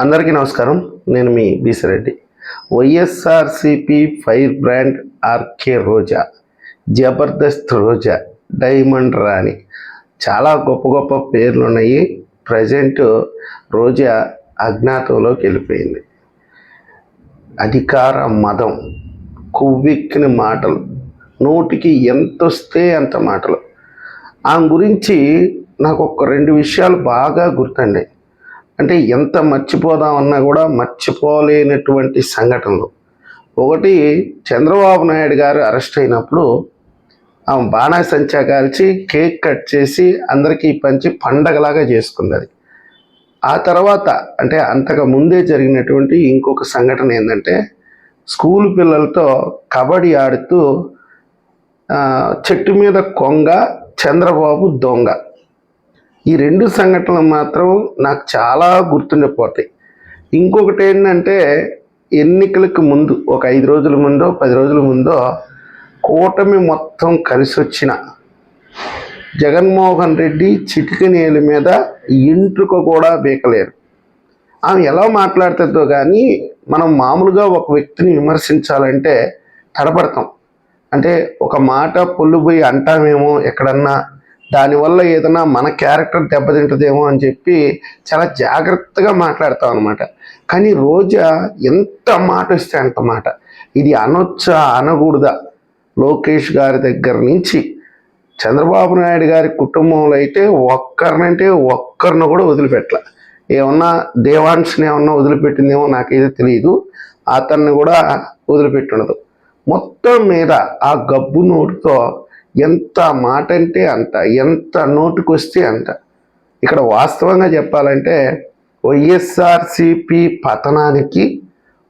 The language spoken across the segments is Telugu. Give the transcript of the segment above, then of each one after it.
అందరికీ నమస్కారం. నేను మీ Beesireddy. YSRCP fire brand RK Roja Jabardasth Roja diamond Rani. చాలా గొప్ప గొప్ప పేర్లు ఉన్నాయి ప్రజెంట్ రోజా అజ్ఞాతంలోకి వెళ్ళిపోయింది. అధికార మదం కొవ్వెక్కిన మాటలు నోటికి ఎంత వస్తే అంత మాటలు. ఆమె గురించి నాకు ఒక రెండు విషయాలు బాగా గుర్తండి. అంటే ఎంత మర్చిపోదామన్నా కూడా మర్చిపోలేనటువంటి సంఘటనలు. ఒకటి చంద్రబాబు నాయుడు గారు అరెస్ట్ అయినప్పుడు ఆమె బాణాసంచా కాల్చి కేక్ కట్ చేసి అందరికీ పంచి పండగలాగా చేసుకున్నది ఆ తర్వాత అంటే అంతకు ముందే జరిగినటువంటి ఇంకొక సంఘటన ఏంటంటే స్కూల్ పిల్లలతో కబడ్డీ ఆడుతూ చెట్టు మీద కొంగ చంద్రబాబు దొంగ. ఈ రెండు సంఘటనలు మాత్రం నాకు చాలా గుర్తుండిపోతాయి. ఇంకొకటి ఏంటంటే ఎన్నికలకు ముందు ఒక ఐదు రోజుల ముందో పది రోజుల ముందో కూటమి మొత్తం కలిసి వచ్చిన జగన్మోహన్ రెడ్డి చిటికనేల మీద ఇంట్లో కూడా బీకలేరు. ఆమె ఎలా మాట్లాడుతుందో కానీ మనం మామూలుగా ఒక వ్యక్తిని విమర్శించాలంటే తడబడతాం అంటే ఒక మాట పొల్లుపోయి అంటామేమో ఎక్కడన్నా దానివల్ల ఏదైనా మన క్యారెక్టర్ దెబ్బతింటుందేమో అని చెప్పి చాలా జాగ్రత్తగా మాట్లాడతాం అనమాట కానీ రోజా ఎంత మాట ఇస్తే అంత మాట. ఇది అనొచ్చా అనకూడదా? లోకేష్ గారి దగ్గర నుంచి చంద్రబాబు నాయుడు గారి కుటుంబంలో అయితే ఒక్కరినంటే ఒక్కరిని కూడా వదిలిపెట్టలే. ఏమన్నా దేవాన్స్ని ఏమన్నా వదిలిపెట్టిందేమో నాకైతే తెలియదు అతన్ని కూడా వదిలిపెట్టినదు మొత్తం మీద ఆ గబ్బు నోటుతో ఎంత మాట అంటే అంత ఎంత నోటుకొస్తే అంత. ఇక్కడ వాస్తవంగా చెప్పాలంటే వైఎస్ఆర్సిపి పతనానికి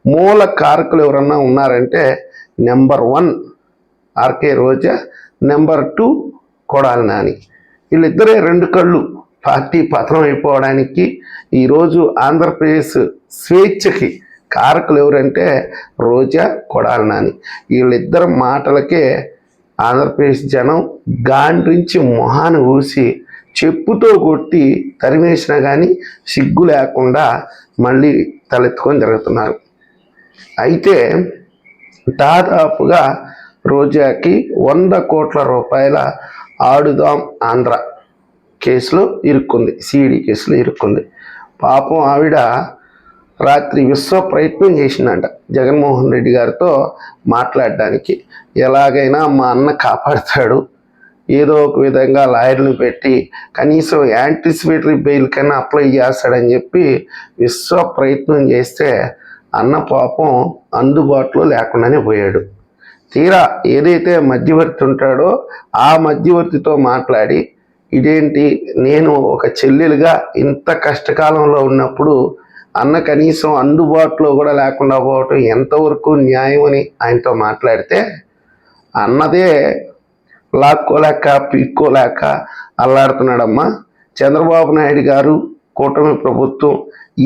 మూల కారకులు ఎవరన్నా ఉన్నారంటే number one RK Roja number two Kodali Nani. వీళ్ళిద్దరే రెండు కళ్ళు పార్టీ పతనం అయిపోవడానికి ఈరోజు ఆంధ్రప్రదేశ్ స్వేచ్ఛకి కారకులు ఎవరంటే రోజా కొడాలి నాని. వీళ్ళిద్దరు మాటలకే ఆంధ్రప్రదేశ్ జనం గాండ్రించి మొహాన్ని ఊసి చెప్పుతో కొట్టి తరిమేసినా కానీ సిగ్గు లేకుండా మళ్ళీ తలెత్తుకొని జరుగుతున్నారు అయితే దాదాపుగా రోజాకి వంద కోట్ల రూపాయల ఆడుదాం ఆంధ్ర కేసులో ఇరుక్కుంది సిఈడి కేసులో ఇరుక్కుంది. పాపం ఆవిడ రాత్రి విశ్వ ప్రయత్నం చేసిందంట జగన్మోహన్ రెడ్డి గారితో మాట్లాడడానికి. ఎలాగైనా మా అన్న కాపాడుతాడు. ఏదో ఒక విధంగా లాయర్ని పెట్టి కనీసం యాంటిసిపేటరీ బెయిల్ కన్నా అప్లై చేస్తాడని చెప్పి విశ్వ ప్రయత్నం చేస్తే అన్న పాపం అందుబాటులో లేకుండానే పోయాడు. తీరా ఏదైతే మధ్యవర్తి ఉంటాడో ఆ మధ్యవర్తితో మాట్లాడి ఇదేంటి? నేను ఒక చెల్లెలుగా ఇంత కష్టకాలంలో ఉన్నప్పుడు అన్న కనీసం అందుబాటులో కూడా లేకుండా పోవటం ఎంతవరకు న్యాయం అని ఆయనతో మాట్లాడితే అన్నదే లాక్కోలేక పీక్కోలేక అల్లాడుతున్నాడమ్మా. చంద్రబాబు నాయుడు గారు కూటమి ప్రభుత్వం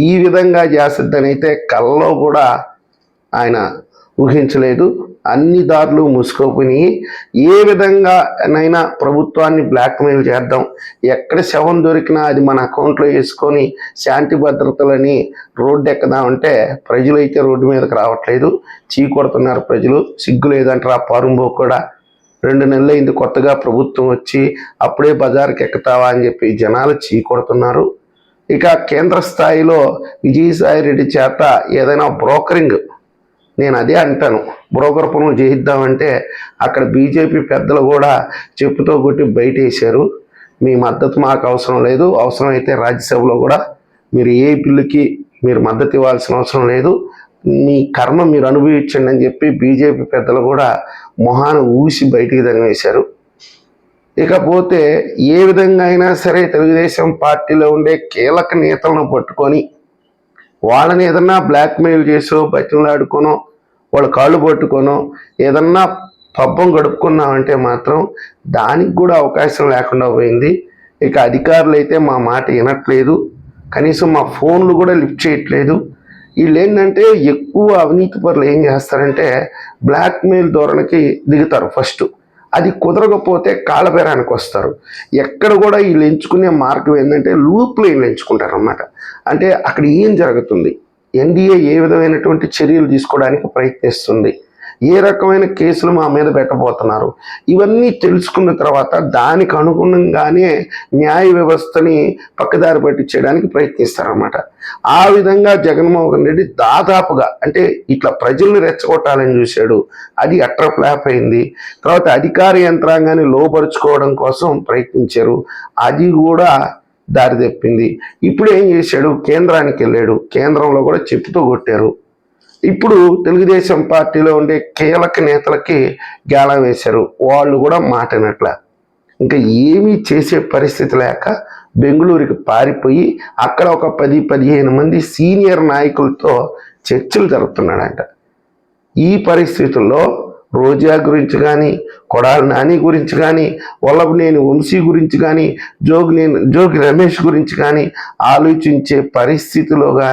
ఈ విధంగా చేస్తుందని అయితే కళ్ళలో కూడా ఆయన ఊహించలేదు. అన్ని దారులు మూసుకోపోయి ఏ విధంగానైనా ప్రభుత్వాన్ని బ్లాక్మెయిల్ చేద్దాం. ఎక్కడ శవం దొరికినా అది మన అకౌంట్లో వేసుకొని శాంతి భద్రతలని రోడ్డు ఎక్కదామంటే ప్రజలు అయితే రోడ్డు మీదకి రావట్లేదు. చీకొడుతున్నారు ప్రజలు. సిగ్గు లేదంటారు. ఆ పరుంబో కూడా రెండు నెలలు అయింది కొత్తగా ప్రభుత్వం వచ్చి అప్పుడే బజార్కి ఎక్కుతావా అని చెప్పి జనాలు చీకొడుతున్నారు ఇక కేంద్ర స్థాయిలో విజయసాయి రెడ్డి చేత ఏదైనా బ్రోకరింగ్ నేను అదే అంటాను. బ్రోకర్ పనులు చేయిద్దామంటే అక్కడ బీజేపీ పెద్దలు కూడా చెప్పుతో కొట్టి బయట వేశారు మీ మద్దతు మాకు అవసరం లేదు. అవసరమైతే రాజ్యసభలో కూడా మీరు ఏ బిల్లుకి మీరు మద్దతు ఇవ్వాల్సిన అవసరం లేదు. మీ కర్మ మీరు అనుభవించండి అని చెప్పి బీజేపీ పెద్దలు కూడా మొహాన్ని ఊసి బయటికి తనివేశారు ఇకపోతే ఏ విధంగా అయినా సరే తెలుగుదేశం పార్టీలో ఉండే కీలక నేతలను పట్టుకొని వాళ్ళని ఏదన్నా బ్లాక్మెయిల్ చేసో బతిలాడుకోనో వాళ్ళ కాళ్ళు పట్టుకోనో ఏదన్నా పబ్బం గడుపుకున్నామంటే మాత్రం దానికి కూడా అవకాశం లేకుండా పోయింది. ఇక అధికారులు అయితే మా మాట వినట్లేదు. కనీసం మా ఫోన్లు కూడా లిఫ్ట్ చేయట్లేదు. వీళ్ళు ఏంటంటే ఎక్కువ అవినీతి పరులు ఏం చేస్తారంటే బ్లాక్మెయిల్ ధోరణికి దిగుతారు ఫస్ట్. అది కుదరకపోతే కాళ్ళబేరానికి వస్తారు. ఎక్కడ కూడా వీళ్ళు ఎంచుకునే మార్గం ఏంటంటే లూప్లో వీళ్ళు ఎంచుకుంటారు అన్నమాట అంటే అక్కడ ఏం జరుగుతుంది? ఎన్డీఏ ఏ విధమైనటువంటి చర్యలు తీసుకోవడానికి ప్రయత్నిస్తుంది? ఏ రకమైన కేసులు మా మీద పెట్టబోతున్నారు? ఇవన్నీ తెలుసుకున్న తర్వాత దానికి అనుగుణంగానే న్యాయ వ్యవస్థని పక్కదారి పట్టించేయడానికి ప్రయత్నిస్తారన్నమాట. ఆ విధంగా జగన్మోహన్ రెడ్డి దాదాపుగా అంటే ఇట్లా ప్రజల్ని రెచ్చగొట్టాలని చూశాడు. అది అట్ర ఫ్లాప్ అయింది. తర్వాత అధికార యంత్రాంగాన్ని లోపరుచుకోవడం కోసం ప్రయత్నించారు. అది కూడా దారి తెప్పింది. ఇప్పుడు ఏం చేశాడు? కేంద్రానికి వెళ్ళాడు. కేంద్రంలో కూడా చెప్పుతో కొట్టారు. ఇప్పుడు తెలుగుదేశం పార్టీలో ఉండే కీలక నేతలకి గేళం వేశారు. వాళ్ళు కూడా మాటనట్ల. ఇంకా ఏమీ చేసే పరిస్థితి లేక బెంగళూరుకి పారిపోయి అక్కడ ఒక పది పదిహేను మంది సీనియర్ నాయకులతో చర్చలు జరుపుతున్నాడంట. ఈ పరిస్థితుల్లో రోజా గురించి కానీ కొడాలి నాని గురించి కానీ వల్లభనేని వంశీ గురించి కానీ జోగినేని జోగి రమేష్ గురించి కానీ ఆలోచించే పరిస్థితిలోగా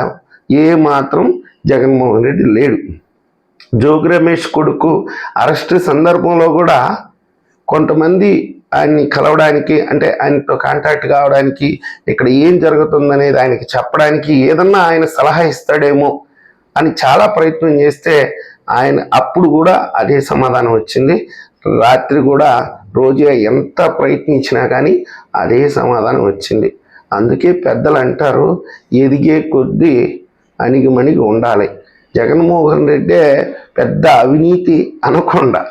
ఏ మాత్రం జగన్మోహన్ రెడ్డి లేడు. జోగి రమేష్ కొడుకు అరెస్ట్ సందర్భంలో కూడా కొంతమంది ఆయన్ని కలవడానికి అంటే ఆయనతో కాంటాక్ట్ కావడానికి ఇక్కడ ఏం జరుగుతుందనేది ఆయనకి చెప్పడానికి ఏదన్నా ఆయన సలహా ఇస్తాడేమో అని చాలా ప్రయత్నం చేస్తే ఆయన అప్పుడు కూడా అదే సమాధానం వచ్చింది. రాత్రి కూడా రోజు ఎంత ప్రయత్నించినా కానీ అదే సమాధానం వచ్చింది. అందుకే పెద్దలు అంటారు ఎదిగే కొద్దీ అణిగిమణిగి ఉండాలి. జగన్మోహన్ రెడ్డే పెద్ద అవినీతి అనకుండా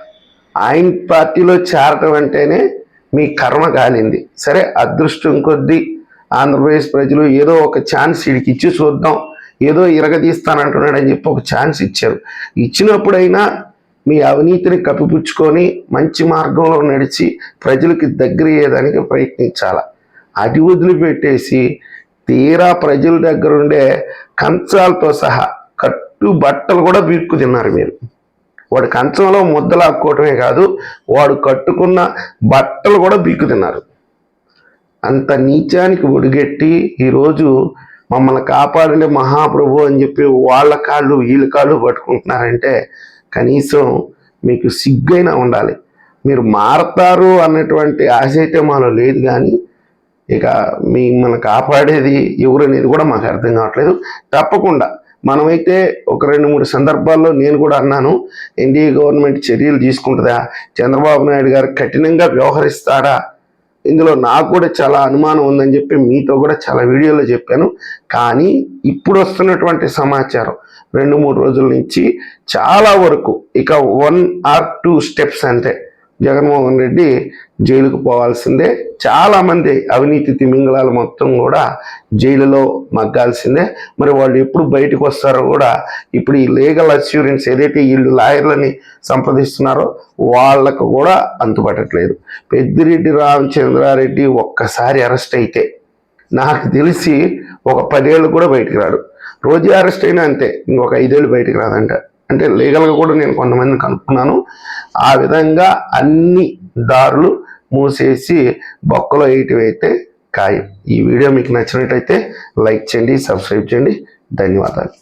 ఆయన పార్టీలో చేరటం అంటేనే మీ కర్మ కాలింది సరే అదృష్టం కొద్దీ ఆంధ్రప్రదేశ్ ప్రజలు ఏదో ఒక ఛాన్స్ వీడికి ఇచ్చి చూద్దాం. ఏదో ఇరగదీస్తానంటున్నాడని చెప్పి ఒక ఛాన్స్ ఇచ్చారు. ఇచ్చినప్పుడైనా మీ అవినీతిని కప్పిపుచ్చుకొని మంచి మార్గంలో నడిచి ప్రజలకి దగ్గరయ్యేదానికి ప్రయత్నించాల? అది వదిలిపెట్టేసి తీరా ప్రజల దగ్గర ఉండే కంచాలతో సహా కట్టు బట్టలు కూడా బీక్కు తిన్నారు మీరు. వాడు కంచంలో ముద్దలాక్కోవటమే కాదు వాడు కట్టుకున్న బట్టలు కూడా బీక్కు తిన్నారు. అంత నీచానికి ఒడిగెట్టి ఈరోజు మమ్మల్ని కాపాడండి మహాప్రభు అని చెప్పి వాళ్ళ కాళ్ళు వీళ్ళ కాళ్ళు పట్టుకుంటున్నారంటే కనీసం మీకు సిగ్గైనా ఉండాలి. మీరు మారతారు అన్నటువంటి ఆశ అయితే మాలో లేదు కానీ ఇక మీ కాపాడేది ఎవరనేది కూడా మాకు అర్థం కావట్లేదు. తప్పకుండా మనమైతే ఒక రెండు మూడు సందర్భాల్లో నేను కూడా అన్నాను ఎన్డీఏ గవర్నమెంట్ చర్యలు తీసుకుంటుందా? చంద్రబాబు నాయుడు గారు కఠినంగా వ్యవహరిస్తాడా? ఇందులో నాకు కూడా చాలా అనుమానం ఉందని చెప్పి మీతో కూడా చాలా వీడియోలో చెప్పాను. కానీ ఇప్పుడు వస్తున్నటువంటి సమాచారం రెండు మూడు రోజుల నుంచి చాలా వరకు ఇక వన్ ఆర్ టూ స్టెప్స్ అంతే. జగన్మోహన్ రెడ్డి జైలుకు పోవాల్సిందే. చాలామంది అవినీతి తిమింగళాలు మొత్తం కూడా జైలులో మగ్గాల్సిందే. మరి వాళ్ళు ఎప్పుడు బయటకు వస్తారో కూడా ఇప్పుడు ఈ లీగల్ అస్యూరెన్స్ ఏదైతే వీళ్ళు లాయర్లని సంప్రదిస్తున్నారో వాళ్ళకు కూడా అంతుపట్టట్లేదు. పెద్దిరెడ్డి రామచంద్రారెడ్డి ఒక్కసారి అరెస్ట్ అయితే నాకు తెలిసి ఒక పదేళ్ళు కూడా బయటకు రాడు. రోజు అరెస్ట్ అయినా అంతే ఇంకొక ఐదేళ్ళు బయటకు రాదంట. అంటే లీగల్గా కూడా నేను కొంతమందిని కనుక్కున్నాను. ఆ విధంగా అన్ని దారులు మూసేసి బొక్కలో వేయటం అయితే ఖాయం. ఈ వీడియో మీకు నచ్చినట్టయితే లైక్ చేయండి సబ్స్క్రైబ్ చేయండి. ధన్యవాదాలు.